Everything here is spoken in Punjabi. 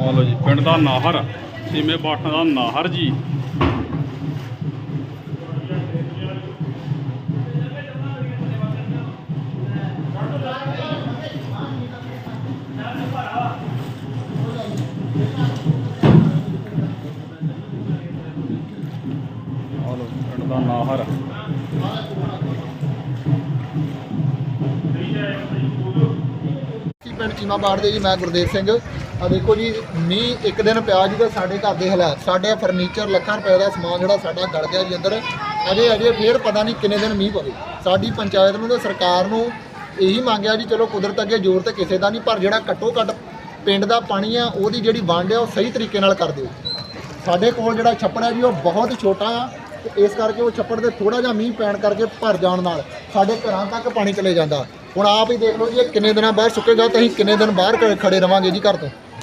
ਆ ਲੋ ਜੀ ਪਿੰਡ ਦਾ ਨਾਹਰ ਸੀਮੇ ਬਾਠਾਂ ਦਾ ਨਾਹਰ ਜੀ ਪਿੰਡ ਦਾ ਨਾਹਰ। ਪਿੰਡ ਚੀਮਾ ਬਾੜ ਦੇ ਜੀ, ਮੈਂ ਗੁਰਦੇਵ ਸਿੰਘ। ਆ ਦੇਖੋ ਜੀ, ਮੀਂਹ ਇੱਕ ਦਿਨ ਪਿਆ ਜੀ ਤਾਂ ਸਾਡੇ ਘਰ ਦੇ ਹਾਲਾਤ, ਸਾਡੇ ਫਰਨੀਚਰ ਲੱਖਾਂ ਰੁਪਏ ਦਾ ਸਮਾਨ ਜਿਹੜਾ ਸਾਡਾ ਗੜ ਗਿਆ ਜੀ ਅੰਦਰ। ਅਜੇ ਅਜੇ ਫੇਰ ਪਤਾ ਨਹੀਂ ਕਿੰਨੇ ਦਿਨ ਮੀਂਹ ਪਵੇ। ਸਾਡੀ ਪੰਚਾਇਤ ਨੂੰ ਤੇ ਸਰਕਾਰ ਨੂੰ ਇਹੀ ਮੰਗਿਆ ਜੀ, ਚਲੋ ਕੁਦਰਤ ਅੱਗੇ ਜ਼ੋਰ ਤੇ ਕਿਸੇ ਦਾ ਨਹੀਂ, ਪਰ ਜਿਹੜਾ ਘੱਟੋ ਘੱਟ ਪਿੰਡ ਦਾ ਪਾਣੀ ਆ, ਉਹਦੀ ਜਿਹੜੀ ਵੰਡ ਆ, ਉਹ ਸਹੀ ਤਰੀਕੇ ਨਾਲ ਕਰ ਦਿਓ। ਸਾਡੇ ਕੋਲ ਜਿਹੜਾ ਛੱਪੜ ਹੈ ਜੀ, ਉਹ ਬਹੁਤ ਛੋਟਾ ਆ, ਤੇ ਇਸ ਕਰਕੇ ਉਹ ਛੱਪੜ ਦੇ ਥੋੜਾ ਜਿਹਾ ਮੀਂਹ ਪੈਣ ਕਰਕੇ ਭਰ ਜਾਣ ਨਾਲ ਸਾਡੇ ਘਰਾਂ ਤੱਕ ਪਾਣੀ ਚਲੇ ਜਾਂਦਾ। ਹੁਣ ਆਪ ਹੀ ਦੇਖ ਲਓ ਜੀ, ਇਹ ਕਿੰਨੇ ਦਿਨਾਂ ਬਾਅਦ ਸੁੱਕੇਗਾ ਤਾਂ ਅਸੀਂ ਕਿੰਨੇ ਦਿਨ ਬਾਹਰ ਖੜੇ ਰਵਾਂਗੇ ਜੀ ਘਰ ਤੋਂ?